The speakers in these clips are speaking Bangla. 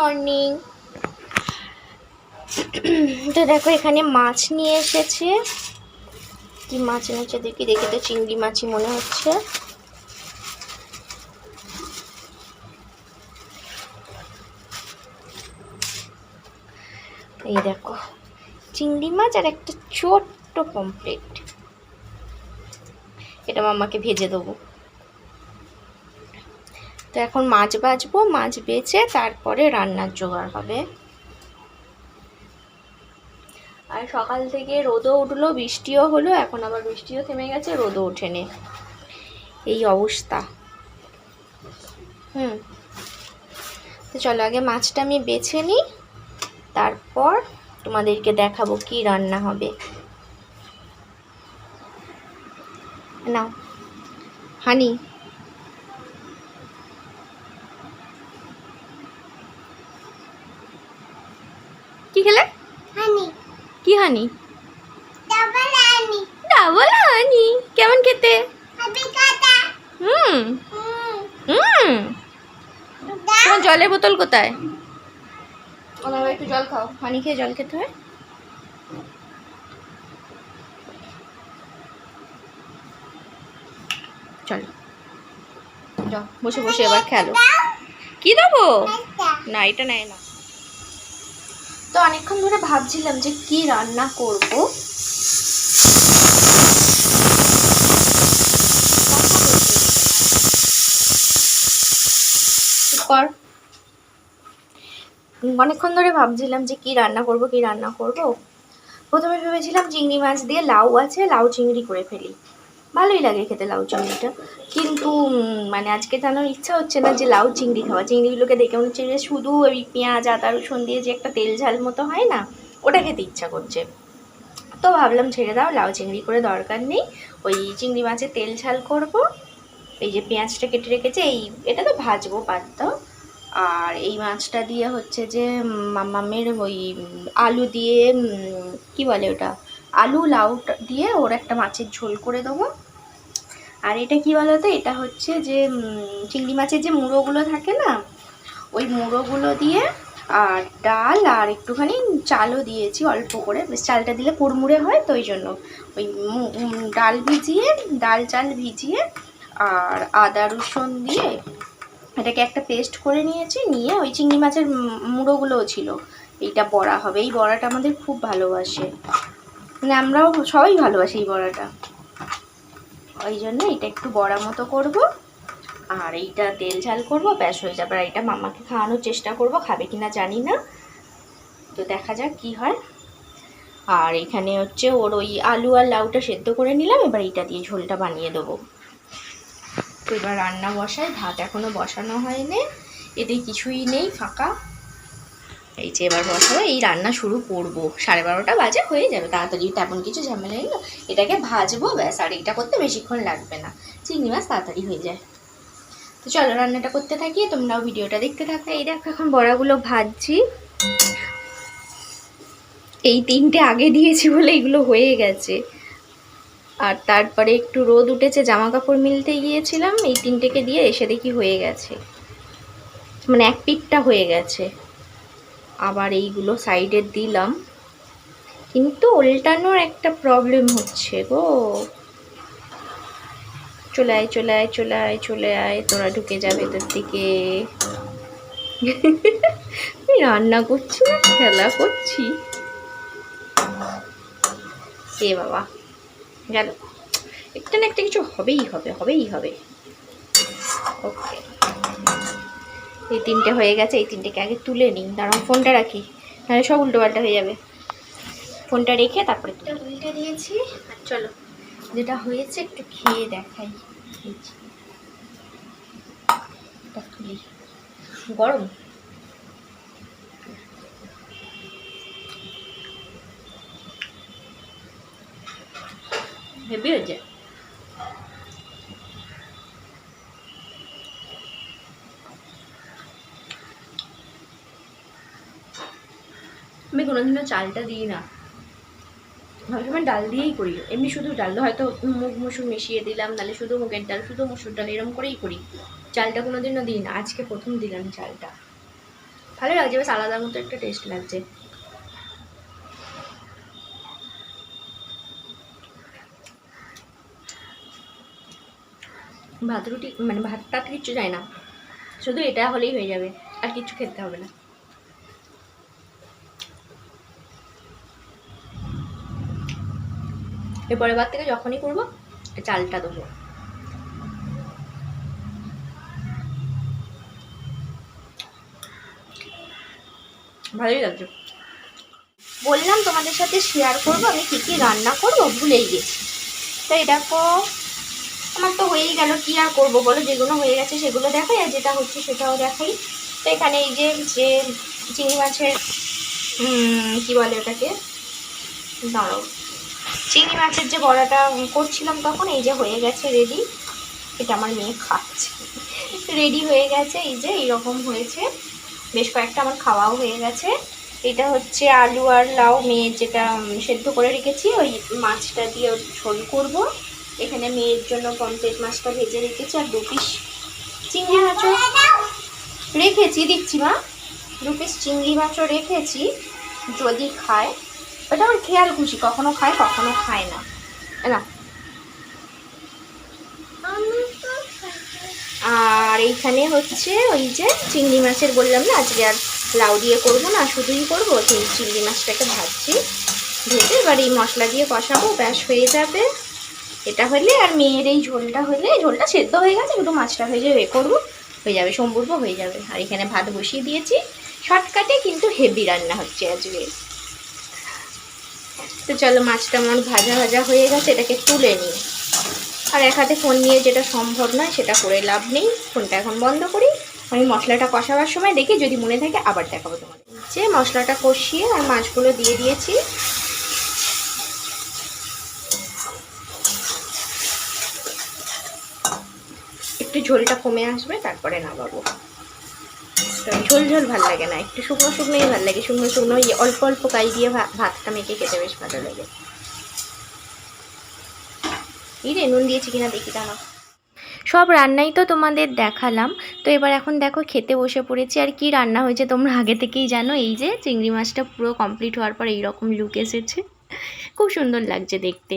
মর্নিং তো দেখো, এখানে মাছ নিয়ে এসেছে। কি মাছ এনেছে? দেখি, দেখে তো চিংড়ি মাছই মনে হচ্ছে। এই দেখো, চিংড়ি মাছ আর একটা ছোট্ট পমপ্লেট এটা মামাকে ভেজে দেবো। এখন মাছ বাছবো মাছ বেছে তারপরে রান্নার জোগাড় হবে। আর সকাল থেকে রোদও উঠল, বৃষ্টিও হলো, এখন আবার বৃষ্টিও থেমে গেছে, রোদও ওঠেনি। এই অবস্থা। হুম। তো চলো, আগে মাছটা আমি বেছে নিই, তারপর তোমাদেরকে দেখাবো কি রান্না হবে। নাও। হানি কি খেলে? হানি। কি হানি? ডাবল হানি। ডাবল হানি। কেমন খেতে? হুম। হুম। তোমার জলের বোতল কোথায়? আমার একটু জল খাও। হানি খেয়ে জল খেতে হয়? চলো। যাও বসে বসে এবার খেলো। কি দেবো? না এটা নেয় না। তো অনেকক্ষণ ধরে ভাবছিলাম যে কি রান্না করব কর। অনেকক্ষণ ধরে ভাবছিলাম যে কি রান্না করব, কি রান্না করব প্রথমে ভেবেছিলাম চিংড়ি মাছ দিয়ে লাউ আছে, লাউ চিংড়ি করে ফেলি ভালোই লাগে খেতে লাউ চিংড়িটা। কিন্তু মানে আজকে জানার ইচ্ছা হচ্ছে না যে লাউ চিংড়ি খাওয়া। চিংড়িগুলোকে দেখে মনে হচ্ছে যে শুধু ওই পেঁয়াজ, আদা, রসুন দিয়ে যে একটা তেল ঝাল মতো হয় না, ওটা খেতে ইচ্ছা করছে। তো ভাবলাম ছেড়ে দাও, লাউ চিংড়ি করে দরকার নেই। ওই চিংড়ি মাছের তেল ঝাল করব। এই যে পেঁয়াজটা কেটে রেখেছে, এই এটা তো ভাজবো দাও আর এই মাছটা দিয়ে হচ্ছে যে মামামের ওই আলু দিয়ে কি বলে ওটা? আলু লাউ দিয়ে ওর একটা মাছের ঝোল করে দেবো। আর এটা কি বলতো? এটা হচ্ছে যে চিংড়ি মাছের যে মুড়োগুলো থাকে না, ওই মুড়োগুলো দিয়ে, আর ডাল আর একটুখানি চালও দিয়েছি অল্প করে। চালটা দিলে কুড়মুড়ে হয়, তো ওই জন্য। ওই ডাল ভিজিয়ে, ডাল চাল ভিজিয়ে আর আদা রসুন দিয়ে এটাকে একটা পেস্ট করে নিয়েছি, নিয়ে ওই চিংড়ি মাছের মুড়োগুলোও ছিল। এইটা বড়া হবে। এই বড়াটা আমাদের খুব ভালোবাসে। মানে আমরাও সবাই ভালোবাসি এই বড়াটা। ওই জন্য এটা একটু বড়া মতো করব, আর এইটা তেল ঝাল করব, ব্যাস হয়ে যাবে। আর এটা মামাকে খাওয়ানোর চেষ্টা করব, খাবে কিনা জানি না। তো দেখা যাক কি হয়। আর এখানে হচ্ছে ওর ওই আলু আর লাউটা সেদ্ধ করে নিলাম, এবার এইটা দিয়ে ঝোলটা বানিয়ে দেবো। তো এবার রান্না বসাই ভাত এখনও বসানো হয়নি। এতে কিছুই নেই, ফাঁকা। এই যে এবার বসাবো এই রান্না শুরু করব। সাড়ে বারোটা বাজে হয়ে যাবে, তাড়াতাড়ি তেমন কিছু ঝামেলা না এটাকে ভাজবো ব্যাস, আর এইটা করতে বেশিক্ষণ লাগবে না। চিংড়ি মাছ তাড়াতাড়ি হয়ে যায়। তো চলো রান্নাটা করতে থাকি, তোমরাও ভিডিওটা দেখতে থাকো। এই দেখো এখন বড়াগুলো ভাজছি। এই তিনটে আগে দিয়েছি বলে এগুলো হয়ে গেছে। আর তারপরে একটু রোদ উঠেছে জামা কাপড় মিলতে গিয়েছিলাম। এই তিনটেকে দিয়ে এসে দেখি হয়ে গেছে। মানে এক পিঠটা হয়ে গেছে। আবার এইগুলো সাইডে দিলাম। কিন্তু উল্টানোর একটা প্রবলেম হচ্ছে গো। চলে আয় চলে আয় চলে আয় চলে আয় তোরা ঢুকে যাবে তোর দিকে। রান্না করছি খেলা করছি। এ বাবা, গেল। একটা না একটা কিছু হবেই হবে হবেই হবে। ওকে এই তিনটে হয়ে গেছে, এই তিনটেকে আগে তুলে নিই। দাঁড়াও, ফোনটা রাখি, নাহলে সব উল্টো পাল্টা হয়ে যাবে। ফোনটা রেখে তারপরে উল্টে দিয়েছি, আর চলো। যেটা হয়েছে একটু খেয়ে দেখাই। গরম? হেভি হয়েছে? কোনোদিনও চালটা দিই না। সবসময় ডাল দিয়েই করি। এমনি শুধু ডাল, হয়তো মুগ মুসুর মিশিয়ে দিলাম, নাহলে শুধু মুগের ডাল, শুধু মুসুর ডাল এরকম করেই করি। চালটা কোনোদিনও দিই না, আজকে প্রথম দিলাম চালটা। ভালো লাগছে, বেশ আলাদা মতো একটা টেস্ট লাগছে। ভাত রুটি মানে ভাত টাত কিচ্ছু যায় না। শুধু এটা হলেই হয়ে যাবে, আর কিচ্ছু খেতে হবে না। এরপরের বার থেকে যখনই করব, চালটা দেবো ভালোই লাগছে। বললাম তোমাদের সাথে শেয়ার করব, আমি কী কী রান্না করব ভুলেই গেছি। তো এটা দেখো, আমার তো হয়েই গেল, কি আর করব বলো? যেগুলো হয়ে গেছে সেগুলো দেখাই, আর যেটা হচ্ছে সেটাও দেখাই। তো এখানে এই যে যে চিংড়ি মাছের কি বলে ওটাকে? দাঁড়াও চিংড়ি মাছের যে বড়াটা করছিলাম তখন, এই যে হয়ে গেছে রেডি এটা আমার মেয়ে খাচ্ছে। রেডি হয়ে গেছে, এই যে এইরকম হয়েছে। বেশ কয়েকটা আমার খাওয়াও হয়ে গেছে। এটা হচ্ছে আলু আর লাউ মেয়ের যেটা সেদ্ধ করে রেখেছি, ওই মাছটা দিয়ে ঝোল করব। এখানে মেয়ের জন্য পমপ্লেট মাছটা ভেজে রেখেছি, আর দু পিস চিংড়ি মাছও রেখেছি। দিচ্ছি মা। দু পিস চিংড়ি মাছও রেখেছি। যদি খায় ওটা আমার খেয়াল খুশি, কখনো খায় কখনো খায় না। না। আর এইখানে হচ্ছে ওই যে চিংড়ি মাছের বললাম না, আজকে আর লাউ দিয়ে করব না, শুধুই করব চিংড়ি মাছটাকে ভাজছি। ভেজে এবার এই মশলা দিয়ে কষাবো, ব্যাস হয়ে যাবে। এটা হলে আর মেয়ের এই ঝোলটা হলে ঝোলটা সেদ্ধ হয়ে গেছে একটু মাছটা ভেজে এ করব, হয়ে যাবে, সম্পূর্ণ হয়ে যাবে। আর এখানে ভাত বসিয়ে দিয়েছি। শর্টকাটে কিন্তু হেভি রান্না হচ্ছে আজকে। তো চলো মাছটা আমার ভাজা ভাজা হয়ে গেছে, এটাকে তুলে নিই। আর এক হাতে ফোন নিয়ে যেটা সম্ভব নয়, সেটা করে লাভ নেই। ফোনটা এখন বন্ধ করি। আমি মশলাটা কষাবার সময় দেখি, যদি মনে থাকে আবার দেখাবো তোমাদের। যে মশলাটা কষিয়ে আর মাছগুলো দিয়ে দিয়েছি। একটু ঝোলটা কমে আসবে, তারপরে নামাবো। ঝোল ঝোল ভালো লাগে না। একটু শুকনো শুকনোই ভালো লাগে। শুকনো শুকনো অল্প অল্প গাই দিয়ে ভাতটা মেখে খেতে বেশ ভালো লাগে। এই রে নুন দিয়েছি কিনা দেখি দাঁড়াও। সব রান্নাই তো তোমাদের দেখালাম। তো এবার এখন দেখো খেতে বসে পড়েছি। আর কি রান্না হয়েছে তোমরা আগে থেকেই জানো? এই যে চিংড়ি মাছটা পুরো কমপ্লিট হওয়ার পর এইরকম লুক এসেছে। খুব সুন্দর লাগছে দেখতে।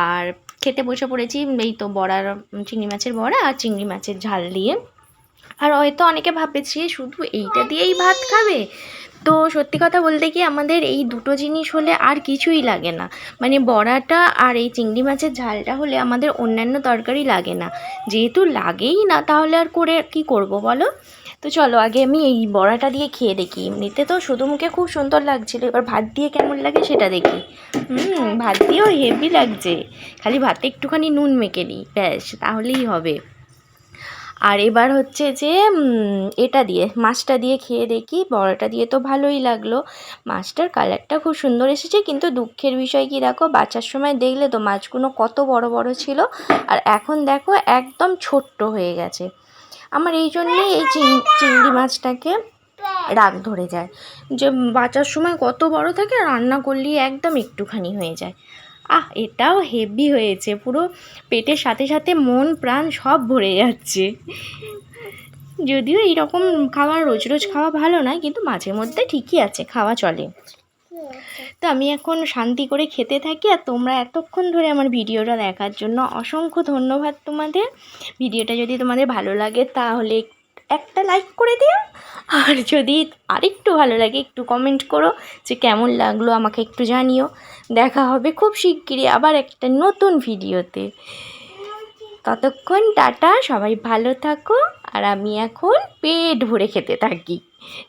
আর খেতে বসে পড়েছি এই তো বড়ার, চিংড়ি মাছের বড়া আর চিংড়ি মাছের ঝাল দিয়ে। আর হয়তো অনেকে ভাবছে শুধু এইটা দিয়েই ভাত খাবে? তো সত্যি কথা বলতে কি আমাদের এই দুটো জিনিস হলে আর কিছুই লাগে না। মানে বড়াটা আর এই চিংড়ি মাছের ঝালটা হলে আমাদের অন্যান্য তরকারি লাগে না। যেহেতু লাগেই না, তাহলে আর করে কি করব বলো? তো চলো, আগে আমি এই বড়াটা দিয়ে খেয়ে দেখি। এমনিতে তো শুধু মুখে খুব সুন্দর লাগছিল। এবার ভাত দিয়ে কেমন লাগে সেটা দেখি। হুম, ভাত দিয়েও হেভি লাগছে। খালি ভাতে একটুখানি নুন মেখে নিই। ব্যাস, তাহলেই হবে। আর এবার হচ্ছে যে এটা দিয়ে, মাছটা দিয়ে খেয়ে দেখি বড়াটা দিয়ে তো ভালোই লাগল। মাছটার কালারটা খুব সুন্দর এসেছে, কিন্তু দুঃখের বিষয় কি দেখো, বাঁচার সময় দেখলে তো মাছগুলো কত বড় বড় ছিল, আর এখন দেখো একদম ছোট্ট হয়ে গেছে। আমার এই জন্যেই এই চিংড়ি মাছটাকে রাগ ধরে যায়। যে বাঁচার সময় কত বড় থাকে, রান্না করলেই একদম একটুখানি হয়ে যায়। আহ, এটাও হেভি হয়েছে। পুরো পেটের সাথে সাথে মন, প্রাণ সব ভরে যাচ্ছে। যদিও এইরকম খাবার রোজ রোজ খাওয়া ভালো নয়, কিন্তু মাঝে মধ্যে ঠিকই আছে, খাওয়া চলে। তো আমি এখন শান্তি করে খেতে থাকি আর তোমরা এতক্ষণ ধরে আমার ভিডিওটা দেখার জন্য অসংখ্য ধন্যবাদ তোমাদের। ভিডিওটা যদি তোমাদের ভালো লাগে তাহলে একটা লাইক করে দিও। আর যদি আরেকটু ভালো লাগে, একটু কমেন্ট করো যে কেমন লাগল, আমাকে একটু জানিও। দেখা হবে খুব শিগগিরই আবার একটা নতুন ভিডিওতে। ততক্ষণ টাটা, সবাই ভালো থাকো। আর আমি এখন পেট ভরে খেতে থাকি।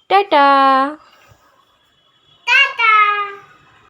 টাটা!